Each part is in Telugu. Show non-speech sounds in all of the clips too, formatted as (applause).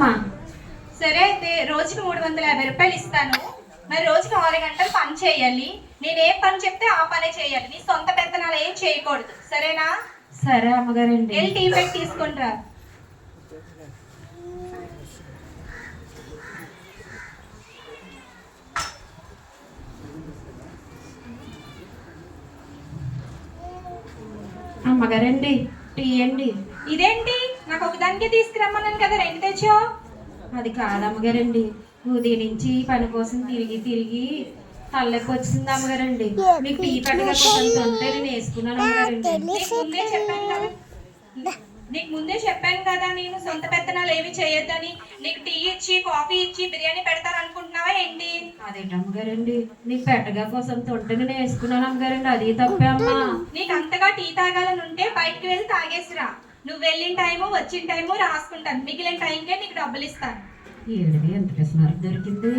అమ్మా. సరే అయితే రోజుకి మూడు వందల యాభై రూపాయలు ఇస్తాను. మరి రోజుకి ఆరు గంటలు పని చేయాలి. నేను ఏ పని చెప్తే ఆ పనే చేయాలి. నీ సొంత పెత్తనాలు ఏం చేయకూడదు. సరేనా? సరే అమ్మగారండి. వెళ్ళి టీ పెట్టి తీసుకుంటారా అమ్మగారండి టీ అండి. ఇదేంటి? నాకు ఒకదానికే తీసుకురమ్మన్నాను కదా రెండు తెచ్చావు? అది కాదు అమ్మగారండి. ఉదయం నుంచి పని కోసం తిరిగి తిరిగి తలనొప్పి వచ్చింది అమ్మగారండి. మీకు టీ పెట్టగా కొంచెం ఉంటే నేను వేసుకున్నాను అమ్మగారండి. నీకు ముందే చెప్పాను కదా. నీకు ముందే చెప్పాను కదా నేను సొంత పెత్తనాలు ఏమి చేయొద్దని. నీకు టీ ఇచ్చి కాఫీ ఇచ్చి బిర్యానీ పెడతారు అనుకుంటున్నావా ఏంటి? అదేంటి అమ్మగారండి? నీకు పెట్టగా కోసం ఉంటే నేను వేసుకున్నాను అమ్మగారండి. అది తప్పే అమ్మా. నీకు అంతగా టీ తాగాలని ఉంటే బయటికి వెళ్ళి తాగేసిరా. నువ్వు వెళ్ళిన టైము వచ్చిన టైము రాసుకుంటాను. మిగిలిన టైంకే నీకు డబ్బులు ఇస్తాను. ఎంత దొరికింది?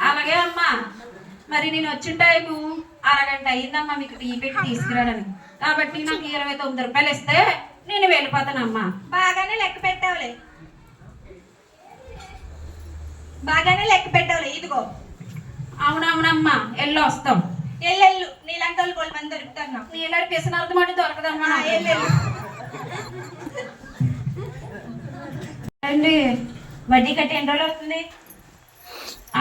అలాగే అమ్మా. మరి నేను వచ్చిన టైము అరగంట అయిందమ్మా మీకు టీ పెట్టి తీసుకురాడని కాబట్టి నాకు ఇరవై తొమ్మిది రూపాయలు ఇస్తే నేను వెళ్ళిపోతానమ్మా. బాగానే లెక్క పెట్టావులే. బాగానే లెక్క పెట్టావులే ఇదిగో. అవునవునమ్మా వెళ్ళి వస్తాం. ఎల్లెళ్ళు నీలాంటి వాళ్ళు గోల్డ్ మంది దొరుకుతారు నాకు. నీళ్ళ పిసినారు మాట దొరకదమ్మా. ఎల్లెళ్ళు అండి వడ్డీ కట్టి ఎన్ని రోజులు అవుతుంది?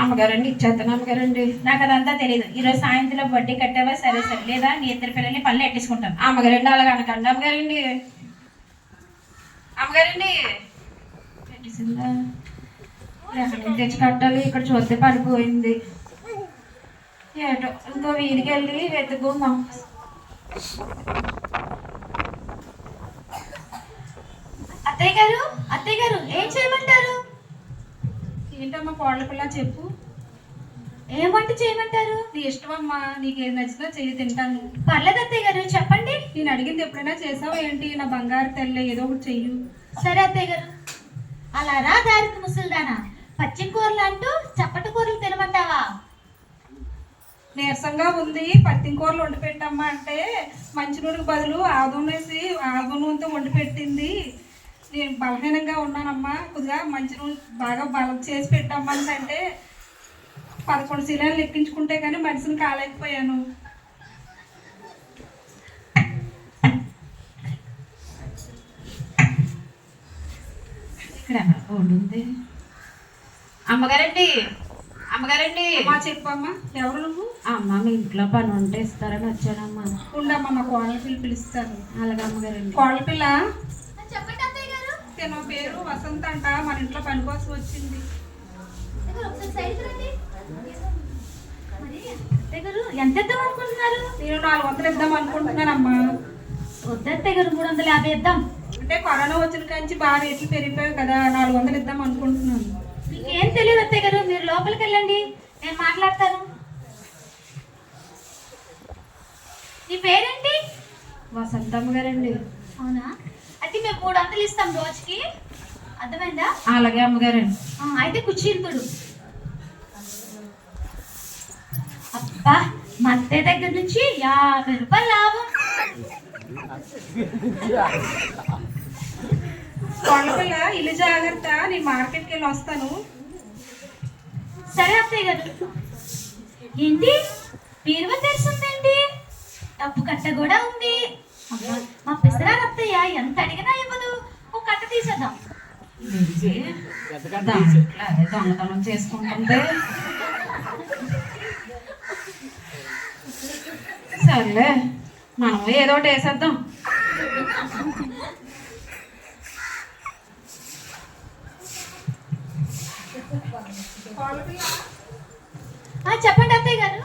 అమ్మగారండి ఇచ్చేస్తాను అమ్మగారండి. నాకు అదంతా తెలియదు ఈరోజు సాయంత్రం వడ్డీ కట్టావా? సరే సరే. లేదా నీ ఇద్దరు పిల్లల్ని పళ్ళు ఎట్టేసుకుంటాను. అమ్మగారండి అలాగ అనకండి అమ్మగారండి. అమ్మగారండి. తెచ్చి కట్టాలి. ఇక్కడ చూస్తే పడిపోయింది. ఏటో ఇంకో వీధికి వెళ్ళి వెతుకున్నాం అత్తయ్య గారు అత్తయ్య గారు ఏం చేయమంటారు? ఏంటమ్మా కోళ్ళ పిల్ల చెప్పు. ఏం వంట చేయమంటారు? నీ ఇష్టమమ్మా నీకు ఏది నచ్చినా చెయ్యి తింటాను. పర్లేదు అత్తయ్య గారు చెప్పండి. నేను అడిగింది ఎప్పుడైనా చేసావా ఏంటి? నా బంగారు తెల్ల ఏదో ఒకటి చెయ్యు. సరే అత్తయ్య గారు. అలా రా దారికి ముసలిదానా. పచ్చి కూరలు అంటూ చప్పటి కూరలు తినమంటావా? నీరసంగా ఉంది పత్తి కూరలు వండి పెట్టమ్మా అంటే మంచి నూనెకి బదులు ఆదం వేసి ఆదం నూనెతో వండి పెట్టింది. నేను బలహీనంగా ఉన్నానమ్మా కొద్దిగా మంచి నూనె బాగా బలం చేసి పెట్టమ్మా అంటే పదకొండు శిలాలు లెక్కించుకుంటే కానీ మనిషిని కాలేకపోయాను. ఇక్కడ ఉంది అమ్మగారండి అమ్మగారండి. అమ్మా చెప్పమ్మా. ఎవరు నువ్వు? అమ్మ మీ ఇంట్లో పని ఉంటే ఇస్తారని వచ్చానమ్మా. ఉండమ్మా మా కోళ్ళ పిల్ల పిలుస్తారు. అలాగే అమ్మగారండి. కోళ్ళ పిల్ల? చెప్పండి అత్తయ్య గారు. తన పేరు వసంత అంట. మన ఇంట్లో పని కోసం వచ్చింది. ఎంత ఇద్దాం అనుకుంటున్నారు? నేను నాలుగు వందలు ఇద్దాం అనుకుంటున్నానమ్మా. వద్దు అత్తయ్య గారు మూడు వందల యాభై ఇద్దాం. అంటే కరోనా వచ్చిన కాంచి బాగా రేట్లు పెరిగిపోయాయి కదా నాలుగు వందలు ఇద్దాం అనుకుంటున్నాను. ఏం తెలియదు అత్తయ్య గారు మీరు లోపలికి వెళ్ళండి. నేను మాట్లాడతాను. నీ పేరేంటి? వసంత అమ్మగారండి అవునా? అయితే మేము మూడు వందలు ఇస్తాం రోజుకి. అర్థమైందా? అలాగే అమ్మగారండి అయితే కుర్చీంతుడు అబ్బా మా అత్తయ్య దగ్గర నుంచి యాభై రూపాయలు లాభం. కోళ్ళ పిల్ల ఇల్లు జాగ్రత్త నేను మార్కెట్కి వెళ్ళి వస్తాను. సరే అత్తయ్య గారు. ఏంటి? బీరువా తెరిచిందేంటి డబ్బు కట్ట కూడా ఉంది. అబ్బా, మా పిసరా అత్తయ్య ఎంత అడిగినా ఇవ్వదు. ఒక కట్ట తీసేద్దాం. అదే దొంగతనం చేసుకుంటుంది. సర్లే మనం ఏదో ఒకటి వేసేద్దాం కోళ్ళ పిల్ల ఆ, చెప్పండి అత్తయ్య గారు.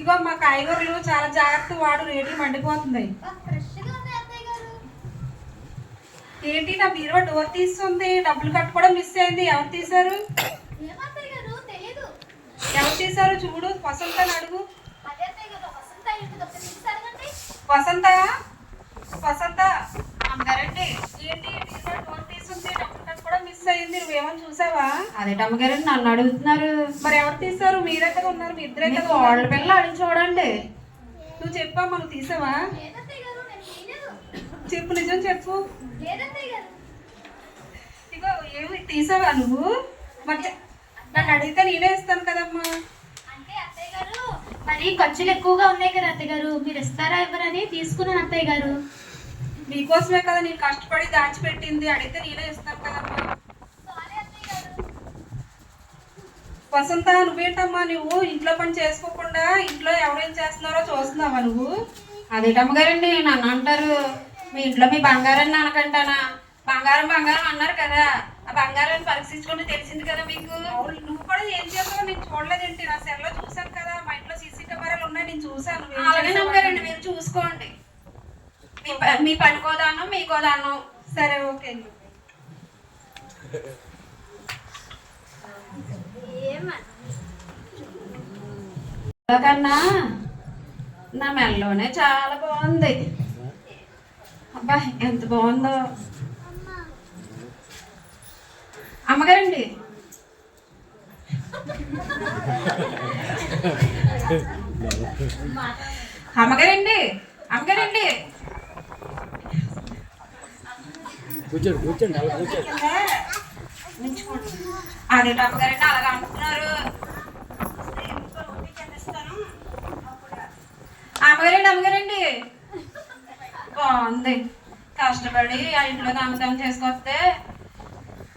ఇగో మా కాయగూరలు చాలా జాగ్రత్త వాడు రేట్లు మండిపోతుంది ఏంటి నా బీరువా డోర్ తీస్తుంది? డబ్బులు కట్టుకోవడం మిస్ అయింది. ఎవరు తీశారు? ఎవరు తీశారు? చూడు వసంత అడుగు. వసంత వసంత? అమ్మగారండి ఏంటి? బీరువా డోర్ తీస్తుంది డబ్బులు మిస్ అయింది నువ్వేమని చూసావా? అదేంటి అమ్మగారండి నన్ను అడుగుతున్నారు. మరి ఎవరు తీశారు? మీరెక్కడ ఉన్నారు? మీ ఇద్దరే కదా. ఉన్నారు. పిల్ల అడిగి చూడండి. నువ్వు చెప్పమ్మా నువ్వు తీసావా? చెప్పు నిజం చెప్పు. ఇగో ఏమి తీసావా నువ్వు? మరి నన్ను అడిగితే నేనే ఇస్తాను కదమ్మా. మరి ఖర్చులు ఎక్కువగా ఉన్నాయి కదా అత్తయ్య గారు. మీరు ఇస్తారా ఇవ్వరని తీసుకున్నాను అత్తయ్య గారు. మీకోసమే కదా నేను కష్టపడి దాచిపెట్టింది? అడిగితే నేనే ఇస్తాను కదమ్మా వసంత నువ్వేంటమ్మా నువ్వు ఇంట్లో పని చేసుకోకుండా ఇంట్లో ఎవరేం చేస్తున్నారో చూస్తున్నావా నువ్వు? అదేటమ్మగారండి నన్ను అంటారు మీ ఇంట్లో మీ బంగారాన్ని అనకంటానా బంగారం బంగారం అన్నారు కదా. ఆ బంగారాన్ని పరీక్షించుకుంటే తెలిసింది కదా మీకు? నువ్వు కూడా ఏం చేస్తావో నేను చూడలేదేంటి నా సెల్లో చూసాను కదా. మా ఇంట్లో సీసీ కెమెరాలు ఉన్నాయి నేను చూసాను అలాగే నమ్మగారండి మీరు చూసుకోండి. మీ ప- మీ పనికోదాను మీకోదాను సరే ఓకే కన్నా నా మెల్లోనే చాలా బాగుంది. అబ్బా ఎంత బాగుందో. అమ్మగారండి. అమ్మగారండి అమ్మగారండి. కూర్చోండి కూర్చోండి అలా కూర్చోండి. అదే అమ్మగారండి అలాగా అంటున్నారు అమ్మగారండి అమ్మగారండి. బాగుంది. కష్టపడి ఆ ఇంట్లో దొంగతనం చేసుకొస్తే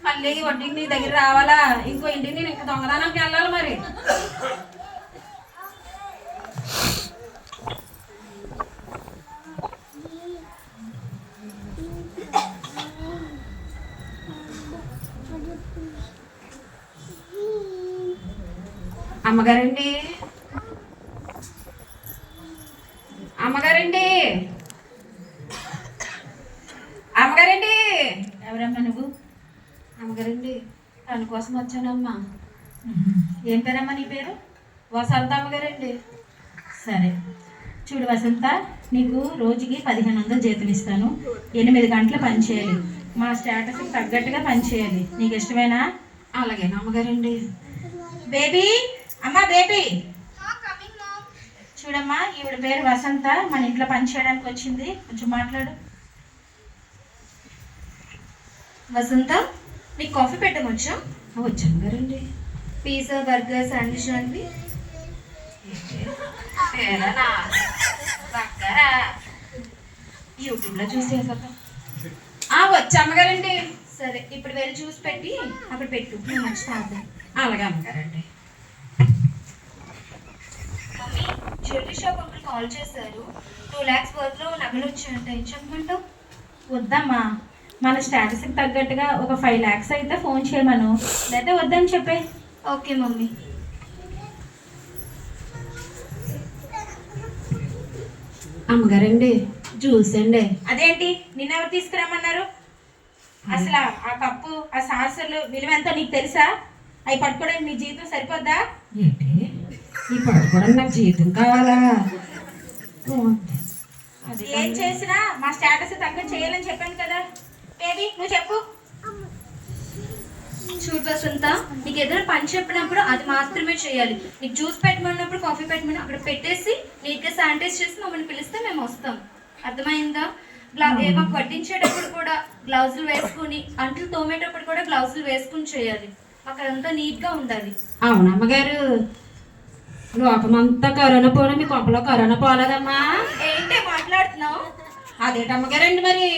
మళ్ళీ వడ్డీకి నీ దగ్గర రావాలా? ఇంకో ఇంటికి నేను ఇంకా దొంగతనంకి వెళ్ళాలి మరి. అమ్మగారండి? అమ్మగారండి? అమ్మగారండి? ఎవరమ్మా నువ్వు? అమ్మగారండి తన కోసం వచ్చానమ్మా. ఏం పేరమ్మా నీ పేరు? వసంత అమ్మగారండి. సరే. చూడు వసంత నీకు రోజుకి పదిహేను వందలు జీతం ఇస్తాను. ఎనిమిది గంటలు పని చేయాలి. మా స్టేటస్కి తగ్గట్టుగా పని చేయాలి. నీకు ఇష్టమేనా? అలాగే అమ్మగారండి? బేబీ అమ్మా బేబీ. చూడమ్మా ఈవిడ పేరు వసంత. మన ఇంట్లో పని చేయడానికి వచ్చింది. కొంచెం మాట్లాడు. వసంత నీకు కాఫీ పెట్టమొచ్చా? వచ్చి అమ్మగారండి పిజ్జా బర్గర్ శాండ్విచ్ దగ్గరా యూట్యూబ్లో చూసి వచ్చి అమ్మగారండి. సరే ఇప్పుడు వెళ్ళి చూసి పెట్టి అక్కడ పెట్టు. నేను వచ్చి తాగుతాను అలాగే అమ్మగారండి mummy jewellery shop uncle call చేశారు. టూ ల్యాక్స్ వర్త్లో నగలు వచ్చాయంట ఏం చెప్పమంటావు? వద్దమ్మా. మన స్టేటస్కి తగ్గట్టుగా ఒక ఫైవ్ ల్యాక్స్ అయితే ఫోన్ చేయమను లేదా వద్దని చెప్పే. Okay mummy. అమ్మగారండి జ్యూస్ అండి. అదేంటి? నిన్నెవరు తీసుకురమ్మన్నారు? అసలు ఆ- కప్పు ఆ సాసలు విలువ ఎంతో నీకు తెలుసా? అవి పట్టుకోవడానికి నీ జీతం సరిపోద్దా? ఈ పడుకోవడం నాకు జీతం కావాలా? అది ఏం చేసినా మా స్టేటస్ తగ్గ చేయాలని చెప్పాను కదా. బేబీ నువ్వు చెప్పు. చూడు వసంత నీకు ఏదైనా పని చెప్పినప్పుడు అది మాత్రమే చేయాలి. నీకు జ్యూస్ పెట్టమన్నప్పుడు కాఫీ పెట్టమని అక్కడ పెట్టేసి నీట్గా శానిటైజ్ చేసి మమ్మల్ని పిలిస్తే మేము వస్తాం. అర్థమైందా? మాకు వడ్డించేటప్పుడు కూడా గ్లౌజులు వేసుకుని అంట్లు తోమేటప్పుడు కూడా గ్లౌజులు వేసుకుని చేయాలి. అక్కడంతా నీట్గా ఉండాలి. అవును అమ్మగారు లోకమంతా కరోనా పోవడం మీ కొంపలో కరోనా పోలేదమ్మా. ఏంటి మాట్లాడుతున్నావు? అదేటమ్మగారండి మరి.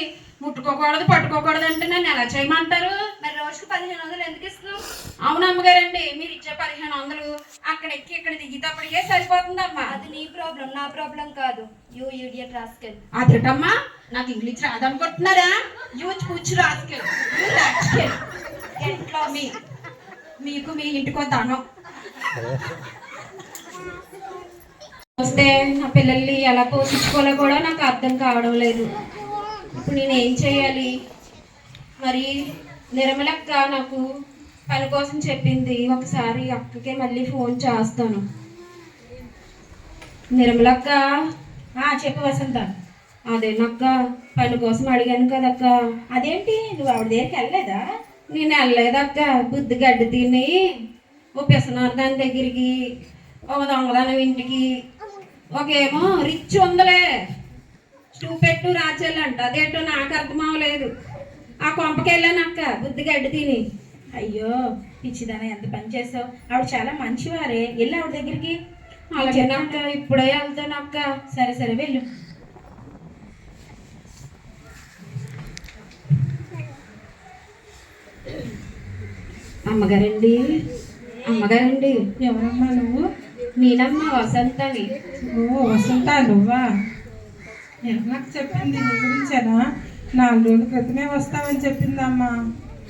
ముట్టుకోకూడదు పట్టుకోకూడదు అంటే నన్ను ఎలా చేయమంటారు? మరి రోజుకు పదిహేను వందలు ఎందుకు ఇస్తున్నావు? అవును అమ్మగారండి మీరు ఇచ్చే పదిహేను వందలు అక్కడ ఎక్కి ఇక్కడ దిగితప్పటికే సరిపోతుందమ్మా. అది నీ ప్రాబ్లం నా ప్రాబ్లం కాదు. You యూడియట్ rascal. అదేటమ్మా నాకు ఇంగ్లీష్ రాదనుకుంటున్నారా? యూజ్ రాసుకెళ్ళి ఇంట్లో మీ మీకు మీ ఇంటికో దానం (laughs) వస్తే నా పిల్లల్ని ఎలా పోషించుకోవాలో కూడా నాకు అర్థం కావడం లేదు. ఇప్పుడు నేను ఏం చేయాలి? మరి నిర్మలక్క నాకు పని కోసం చెప్పింది ఒకసారి అక్కకే మళ్ళీ ఫోన్ చేస్తాను. నిర్మలక్క ఆ, చెప్పు వసంత. అదేనక్క పని కోసం అడిగాను కదక్క అదేంటి నువ్వు ఆవిడ దగ్గరికి వెళ్ళలేదా? నేను వెళ్ళలేదక్క బుద్ధి గడ్డి తిని ఓ పిసనారు దాని దగ్గరికి. ఒక దొంగదానం ఇంటికి. ఒకేమో రిచ్ ఉందలే. స్టూపెట్టు రాచెల్లంట అదేంటో నాకు అర్థం అవ్వలేదు ఆ కొంపకి వెళ్ళాను అక్క బుద్ధిగా అడ్డు తిని. అయ్యో పిచ్చిదాన ఎంత పని చేసావు? ఆవిడ చాలా మంచివారే. వెళ్ళి ఆవిడ దగ్గరికి. అలాగేనక్క ఇప్పుడే వెళ్తాను అక్క. సరే సరే వెళ్ళు. అమ్మగారండి. అమ్మగారండి. ఎవరమ్మా నువ్వు? నేనమ్మ వసంతని ఓ వసంత నువ్వా? నాకు చెప్పింది నీ గురించేనా? నాలుగు రోజుల క్రితమే వస్తావని చెప్పిందమ్మా.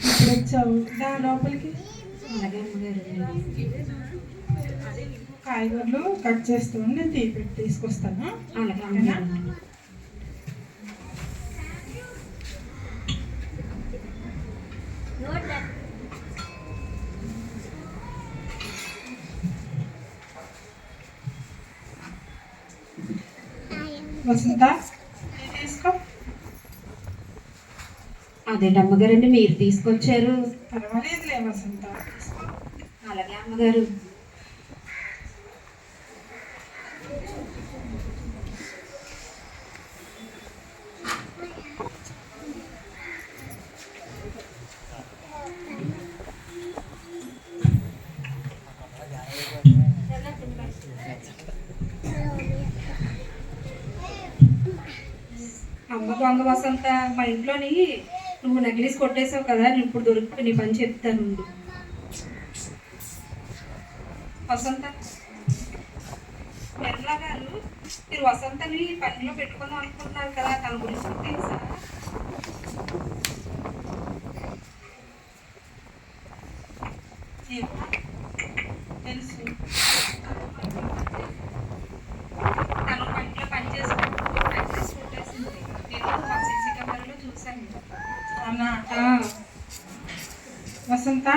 ఇప్పుడు వచ్చావు. దా లోపలికి. కాయగూరలు కట్ చేస్తూ నేను పెట్టి తీసుకొస్తాను. అలాగే వసంత టీ తీసుకో. అదేంటి అమ్మగారండి మీరు తీసుకొచ్చారు. పర్వాలేదులే వసంత. అలాగే అమ్మగారు. అమ్మ దొంగ వసంత మా ఇంట్లోని నువ్వు నగిలీస్ కొట్టేసావు కదా నేను ఇప్పుడు దొరికి నీ పని చెప్తాను వసంత నిర్మలా గారు మీరు వసంతని పనిలో పెట్టుకుందాం అనుకుంటున్నారు కదా తన గురించి తెలుసా ఏమో? తెలుసు తను పంటలో పని చేసుకుంటూ ప్రాక్టీస్ కొట్టేసింది నేను మా సీసీ కెమెరాలో చూశాను అవునా వసంత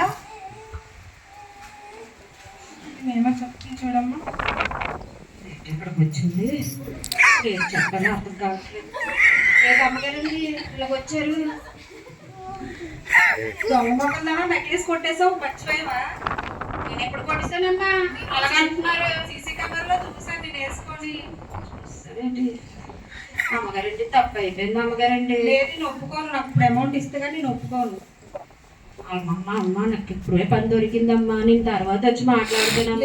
నేమో చెప్తాను చూడమ్మా ఎక్కడికి వచ్చింది. ఏం చెప్పాలో అర్థం కావట్లేదు రేపు అమ్మగారండి ఇలా వచ్చారు. దొంగ నెక్లెస్ కొట్టేసావు మర్చిపోయావా? నేను ఎప్పుడు కొట్టేశానమ్మా? అలాగే అంటున్నారు సీసీ కెమెరాలో చూసాను నేను వేసుకొని. సరేండి అమ్మగారండి తప్పు అయిపోయింది అమ్మగారండి లేదు నేను ఒప్పుకోను. నాకు ఇప్పుడు అమౌంట్ ఇస్తే కానీ నేను ఒప్పుకోను. అమ్మమ్మ అమ్మ నాకు ఇప్పుడే పని దొరికిందమ్మా. నేను తర్వాత వచ్చి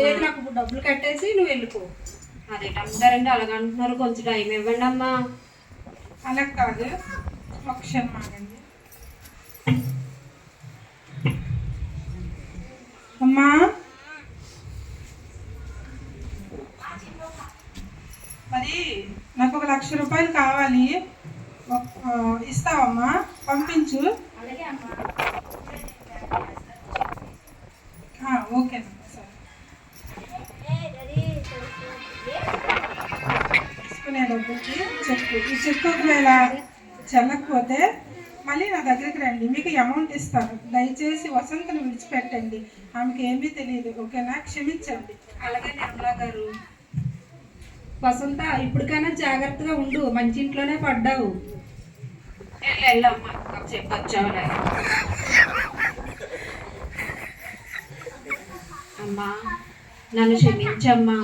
లేదు నాకు ఇప్పుడు డబ్బులు కట్టేసి నువ్వు వెళ్ళిపో. అదేంటి అమ్మగారండి అలాగ అంటున్నారు కొంచెం టైం ఇవ్వండి అమ్మా. అలా కాదు ఒక క్షణం ఆగండి. అమ్మా. మరి నాకు ఒక లక్ష రూపాయలు కావాలి. ఇస్తావమ్మా పంపించు. ఆ, ఓకేనమ్మా సరే తీసుకునే డబ్బుకి చెక్కు ఈ చెక్కు ఒకవేళ చెల్లకపోతే మళ్ళీ నా దగ్గరికి రండి. మీకు అమౌంట్ ఇస్తాను. దయచేసి వసంతను విడిచిపెట్టండి. ఆమెకి ఏమీ తెలియదు. ఓకేనా? క్షమించండి. అలాగే నిర్మలా గారు. వసంత ఇప్పటికైనా జాగ్రత్తగా ఉండు. మంచి ఇంట్లోనే పడ్డావు. వెళ్ళు, అమ్మా అమ్మా నన్ను క్షమించమ్మా.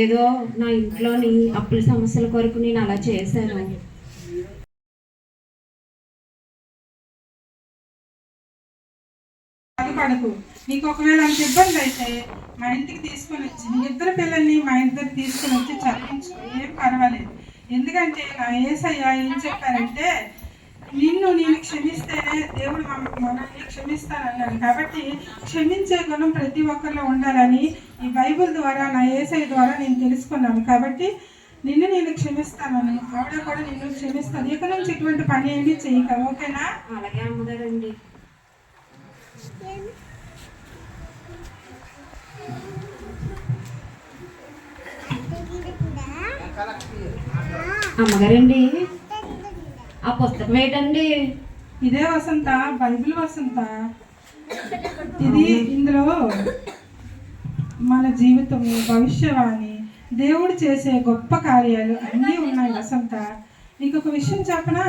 ఏదో నా ఇంట్లోని అప్పుల సమస్యల కొరకు నేను అలా చేశాను. బాధపడకు నీకు ఒకవేళ అంత ఇబ్బంది అయితే మా ఇంటికి తీసుకొని వచ్చి నీ ఇద్దరు పిల్లల్ని మా ఇద్దరు తీసుకొని వచ్చి చదివించు. ఏం పర్వాలేదు. ఎందుకంటే నా ఏసయ్య ఏం చెప్పారంటే నిన్ను నేను క్షమిస్తేనే దేవుడు మనల్ని క్షమిస్తానన్నాడు. కాబట్టి క్షమించే గుణం ప్రతి ఒక్కరిలో ఉండాలని ఈ బైబిల్ ద్వారా నా ఏసై ద్వారా నేను తెలుసుకున్నాను. కాబట్టి నిన్ను నేను క్షమిస్తానని ఆవిడ కూడా నిన్ను క్షమిస్తాను. ఇక నుంచి ఇటువంటి పని ఏమీ చేయక ఓకేనా? అలాగే అమ్మగారండి అమ్మగారండి. ఆ పుస్తకం ఏంటండి? ఇదే వసంత బైబిల్ వసంత. ఇది ఇందులో మన జీవితం భవిష్యవాణి దేవుడు చేసే గొప్ప కార్యాలు అన్నీ ఉన్నాయి వసంత. నీకు ఒక విషయం చెప్పనా?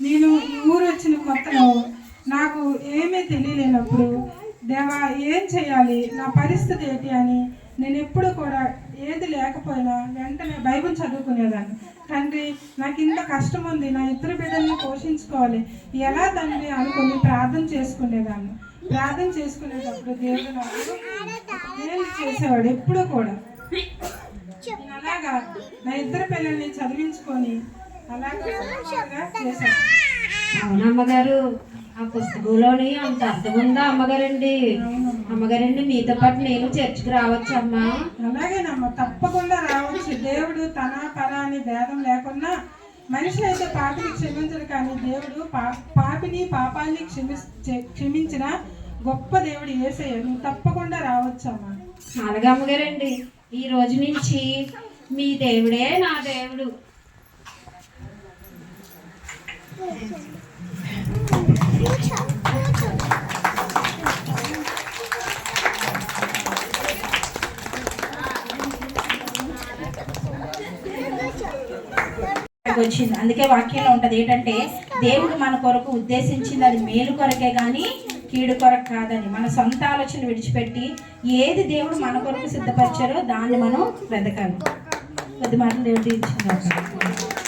నేను ఈ ఊరు వచ్చిన కొత్తలో నాకు ఏమీ తెలియలేనప్పుడు దేవా ఏం చేయాలి? నా పరిస్థితి ఏంటి అని నేను ఎప్పుడు కూడా ఏది లేకపోయినా వెంటనే బైబిల్ చదువుకునేదాన్ని. తండ్రి నాకు ఇంత కష్టం ఉంది నా ఇద్దరు బిడ్డల్ని పోషించుకోవాలి. ఎలా తండ్రి అనుకుని ప్రార్థన చేసుకునేదాన్ని? ప్రార్థన చేసుకునేటప్పుడు దేవుడు నాకు మేలు చేసేవాడు? ఎప్పుడూ కూడా. అలాగా నా ఇద్దరు పిల్లల్ని చదివించుకొని అలాగా సంతోషంగా చేశాను అవునా ఆ పుస్తకంలోని అంత అర్థం ఉందా అమ్మగారండి? అమ్మగారండి మీతో పాటు నేను చర్చికి రావచ్చా అమ్మా అలాగేనమ్మా తప్పకుండా రావచ్చు. దేవుడు తన పర అని భేదం లేకుండా మనిషి అయితే పాపిని క్షమించడు కానీ దేవుడు పా పాపిని పాపాన్ని క్షమి క్షమించిన గొప్ప దేవుడు ఏసయ్య. నువ్వు తప్పకుండా రావచ్చమ్మా. అలాగే అమ్మగారండి ఈ రోజు నుంచి మీ దేవుడే నా దేవుడు. వచ్చింది. అందుకే వాక్యంలో ఉంటది ఏంటంటే దేవుడు మన కొరకు ఉద్దేశించింది అది మేలు కొరకే కానీ కీడు కొరకు కాదని. మన సొంత ఆలోచన విడిచిపెట్టి ఏది దేవుడు మన కొరకు సిద్ధపరిచారో దాన్ని మనం వెతకాలి. కొద్ది మాటలు దేవుడు